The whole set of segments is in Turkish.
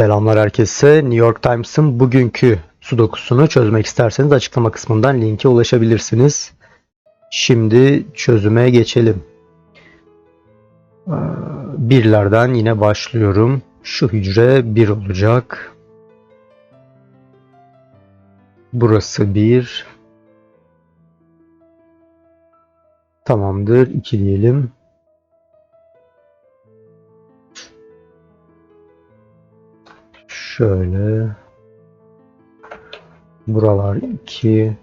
Selamlar herkese. New York Times'ın bugünkü sudokusunu çözmek isterseniz açıklama kısmından linke ulaşabilirsiniz. Şimdi çözüme geçelim. Ee, Birlerden yine başlıyorum. Şu hücre 1 olacak. Burası 1. Tamamdır. 2 diyelim. Şöyle. Buralar 2.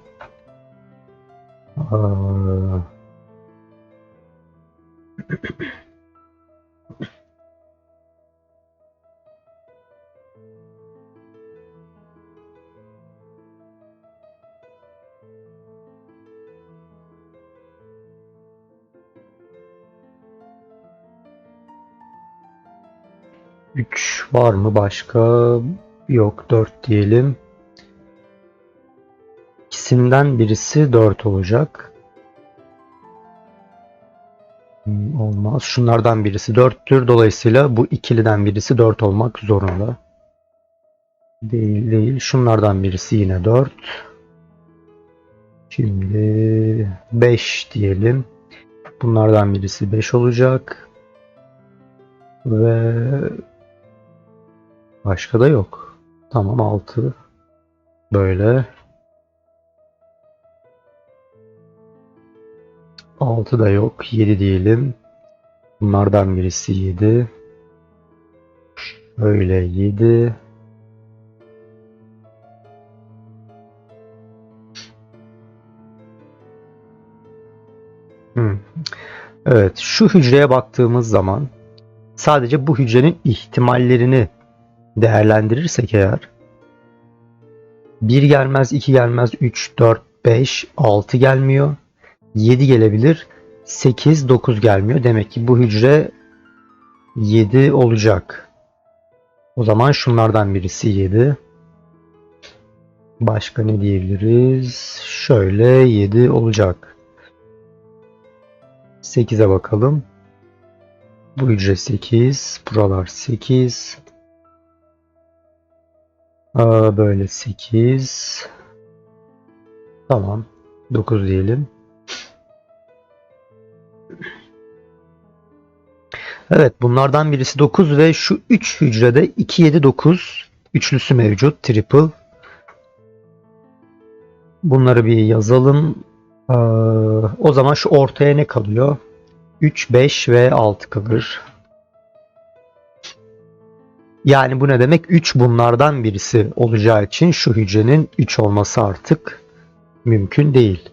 Aa. Üç var mı başka? Yok 4 diyelim. İkisinden birisi 4 olacak. Hmm, Olmaz. Şunlardan birisi 4'tür. Dolayısıyla bu ikiliden birisi 4 olmak zorunda. Değil değil. Şunlardan birisi yine 4. Şimdi 5 diyelim. Bunlardan birisi 5 olacak. Ve başka da yok. Tamam 6. Böyle. 6 da yok. 7 diyelim. Bunlardan birisi 7. Şöyle 7. Hmm. Evet, şu hücreye baktığımız zaman sadece bu hücrenin ihtimallerini değerlendirirsek eğer 1 gelmez, 2 gelmez, 3, 4, 5, 6 gelmiyor. 7 gelebilir. 8, 9 gelmiyor. Demek ki bu hücre 7 olacak. O zaman şunlardan birisi 7. Başka ne diyebiliriz? Şöyle 7 olacak. 8'e bakalım. Bu hücre 8. Buralar 8. Böyle 8. Tamam. 9 diyelim. Evet bunlardan birisi 9 ve şu 3 hücrede 2, 7, 9 üçlüsü mevcut. Triple. Bunları bir yazalım. Ee, o zaman şu ortaya ne kalıyor? 3, 5 ve 6 kalır. Yani bu ne demek? 3 bunlardan birisi olacağı için şu hücrenin 3 olması artık mümkün değil.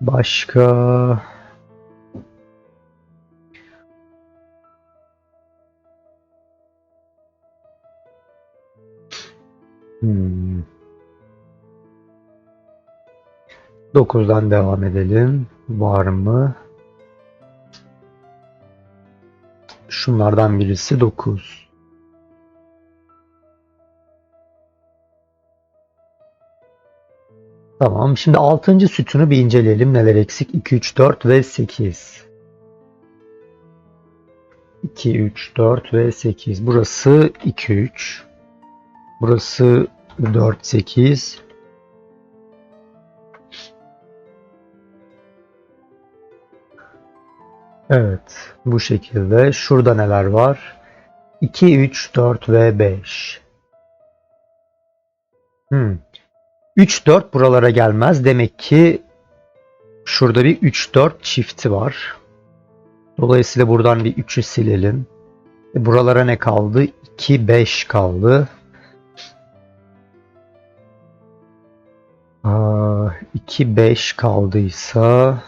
Başka Hmm. 9'dan devam edelim. Var mı? Şunlardan birisi 9. Tamam. Şimdi 6. sütunu bir inceleyelim. Neler eksik? 2, 3, 4 ve 8. 2, 3, 4 ve 8. Burası 2, 3. Burası 4, 8. Evet. Bu şekilde. Şurada neler var? 2, 3, 4 ve 5. Hmm. 3, 4 buralara gelmez. Demek ki şurada bir 3, 4 çifti var. Dolayısıyla buradan bir 3'ü silelim. E, Buralara ne kaldı? 2, 5 kaldı. Aa, 2, 5 kaldıysa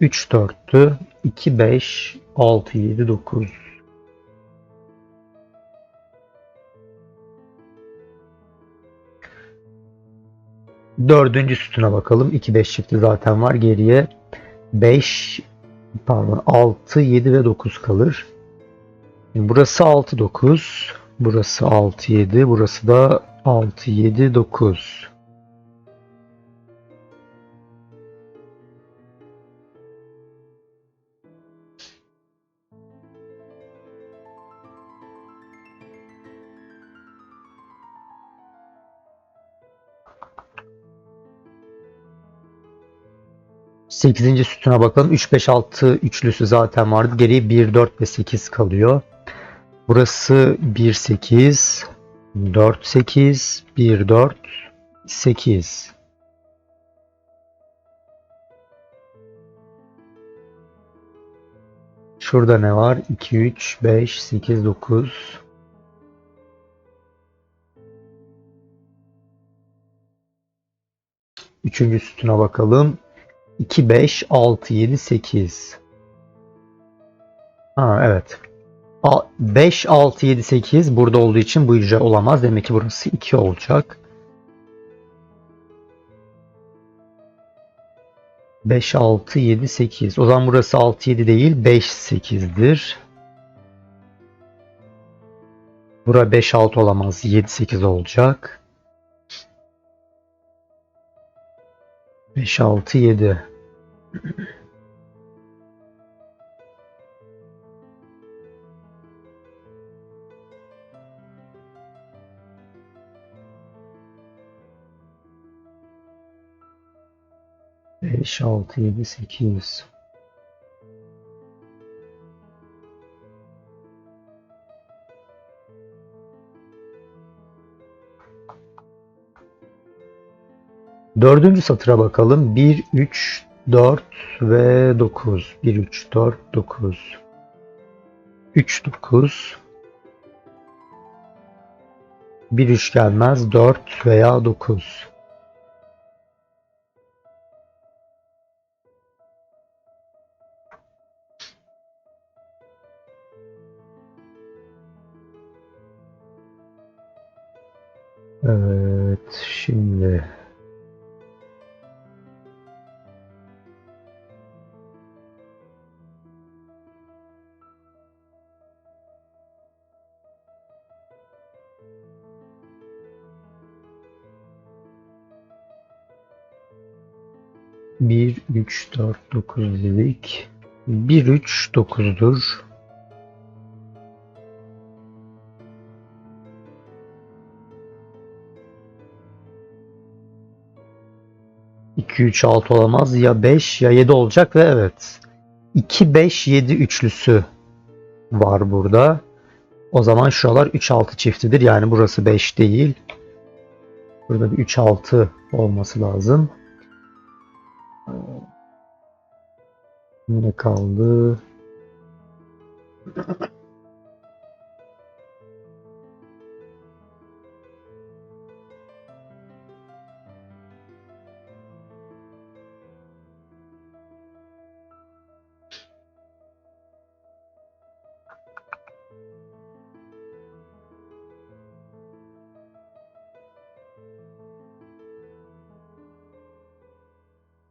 3, 4'tü. 2, 5, 6, 7, 9. Dördüncü sütuna bakalım. 2, 5 çifti zaten var. Geriye 5, pardon 6, 7 ve 9 kalır. Şimdi burası 6, 9. Burası 6, 7. Burası da 6, 7, 9. 8. sütuna bakalım. 3, 5, 6 üçlüsü zaten vardı. Geriye 1, 4 ve 8 kalıyor. Burası 1, 8, 4, 8, 1, 4, 8. Şurada ne var? 2, 3, 5, 8, 9. Üçüncü sütuna bakalım. 2, 5, 6, 7, 8. Ha evet. A- 5, 6, 7, 8 burada olduğu için bu hücre olamaz. Demek ki burası 2 olacak. 5, 6, 7, 8. O zaman burası 6, 7 değil 5, 8'dir. Bura 5, 6 olamaz. 7, 8 olacak. 5, 6, 7. Beş, altı, yedi, sekiz. Dördüncü satıra bakalım. 1, 3, 4 ve 9. 1, 3, 4, 9. 3, 9. 1, 3 gelmez. 4 veya 9. Evet, şimdi bir, üç, dört, dokuz dedik. Bir, üç, dokuzdur. 2, 3, 6 olamaz. Ya 5 ya 7 olacak ve evet. 2, 5, 7 üçlüsü var burada. O zaman şuralar 3, 6 çiftidir. Yani burası 5 değil. Burada bir 3, 6 olması lazım. Ne kaldı?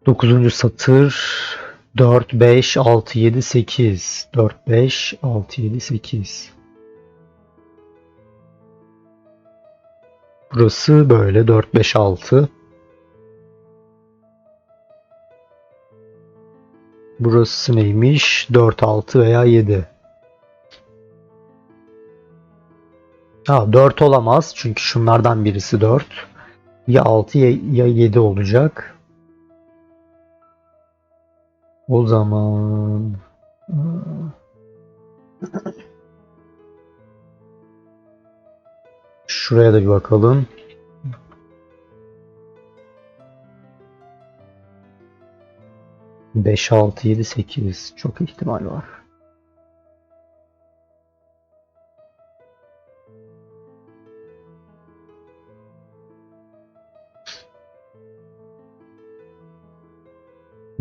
Dokuzuncu satır 4, 5, 6, 7, 8. 4, 5, 6, 7, 8. Burası böyle 4, 5, 6. Burası neymiş? 4, 6 veya 7. Ha 4 olamaz çünkü şunlardan birisi 4. Ya 6 ya, ya 7 olacak. O zaman şuraya da bir bakalım. Beş, altı, yedi, sekiz. Çok ihtimal var.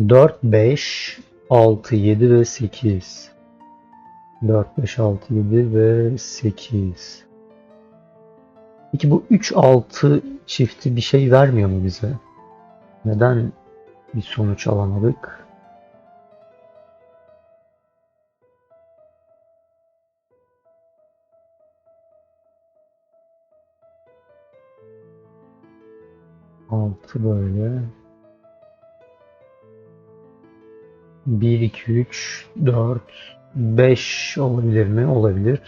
Dört, beş, altı, yedi ve sekiz. Dört, beş, altı, yedi ve sekiz. Peki bu üç, altı çifti bir şey vermiyor mu bize? Neden bir sonuç alamadık? Altı böyle. 1, 2, 3, 4, 5 olabilir mi? Olabilir.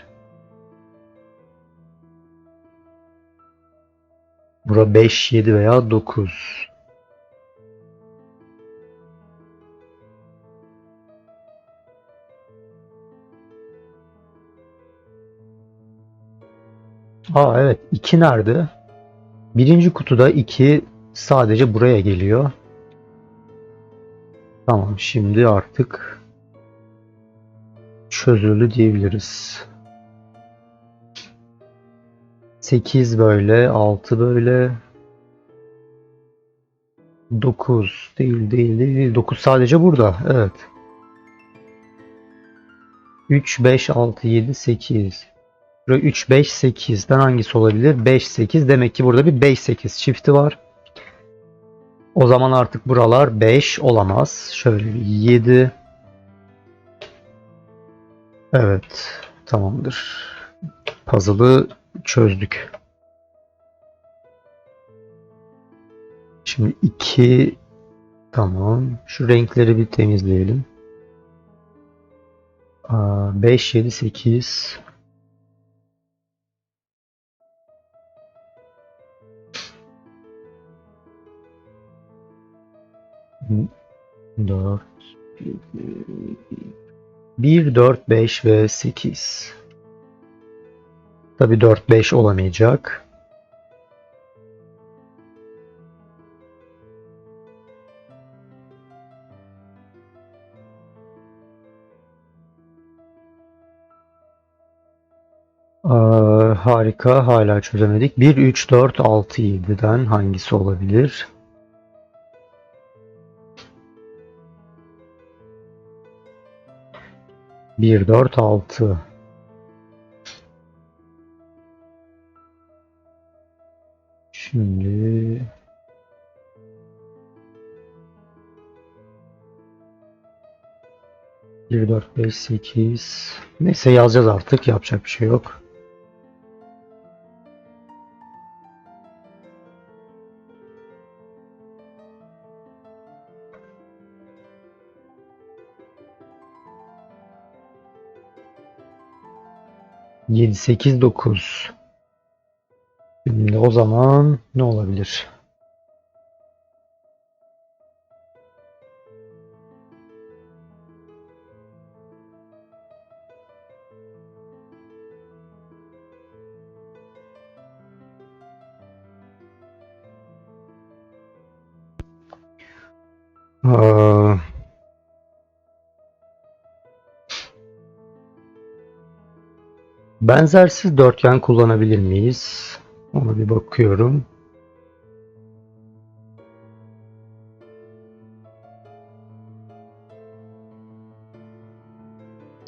Bura 5, 7 veya 9. Aa evet 2 nerede? Birinci kutuda 2 sadece buraya geliyor. Tamam şimdi artık çözüldü diyebiliriz. 8 böyle, 6 böyle. 9 değil değil değil. 9 sadece burada. Evet. 3, 5, 6, 7, 8. Buraya 3, 5, 8'den hangisi olabilir? 5, 8. Demek ki burada bir 5, 8 çifti var. O zaman artık buralar 5 olamaz. Şöyle bir 7. Evet. Tamamdır. Puzzle'ı çözdük. Şimdi 2 tamam. Şu renkleri bir temizleyelim. 5, 7, 8 4 1, 4, 5 ve 8 Tabi 4, 5 olamayacak. Harika. Hala çözemedik. 1, 3, 4, 6, 7'den hangisi olabilir? Bir, dört, altı. Şimdi bir, dört, beş, sekiz. Neyse yazacağız artık. Yapacak bir şey yok. Yedi, sekiz, dokuz. Şimdi o zaman ne olabilir? Aa, benzersiz dörtgen kullanabilir miyiz? Ona bir bakıyorum.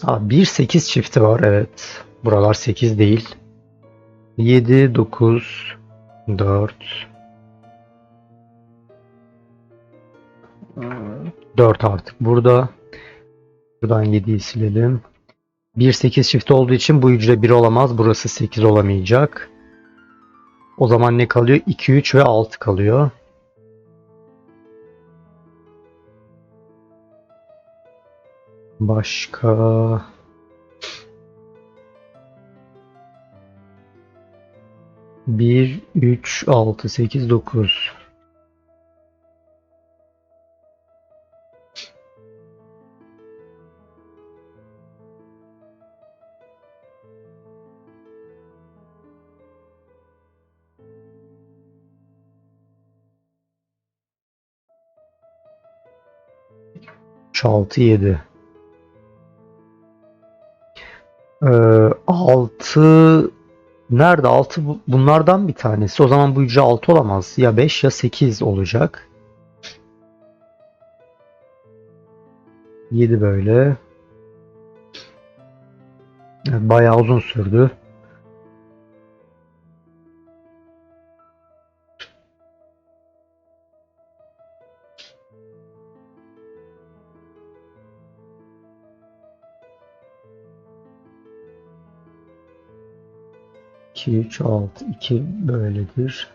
Aa, 1 8 çifti var evet. Buralar 8 değil. 7 9 4 4 artık burada. Buradan 7'yi silelim. 1 8 çifti olduğu için bu hücre 1 olamaz. Burası 8 olamayacak. O zaman ne kalıyor? 2, 3 ve 6 kalıyor. Başka... Bir, üç, altı, sekiz, dokuz. Üç, altı, yedi. Ee, altı Nerede? 6 bunlardan bir tanesi. O zaman bu hücre 6 olamaz. Ya 5 ya 8 olacak. 7 böyle. Bayağı uzun sürdü. İki, üç, altı, iki böyledir.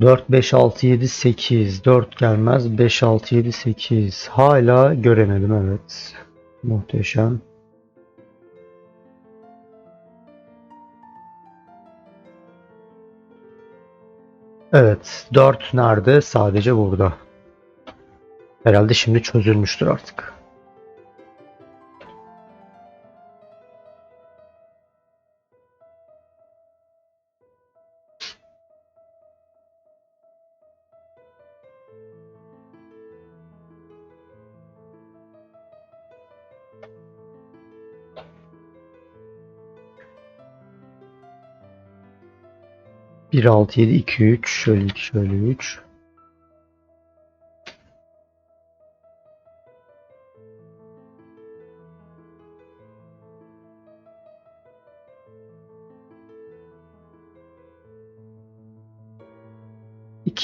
Dört, beş, altı, yedi, sekiz. Dört gelmez. Beş, altı, yedi, sekiz. Hala göremedim evet. Muhteşem. Evet. Dört nerede? Sadece burada. Herhalde şimdi çözülmüştür artık. Bir altı yedi iki üç şöyle iki şöyle üç.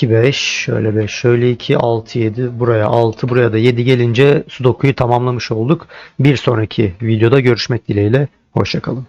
İki beş şöyle beş şöyle iki altı yedi buraya altı buraya da yedi gelince Sudoku'yu tamamlamış olduk. Bir sonraki videoda görüşmek dileğiyle. Hoşçakalın.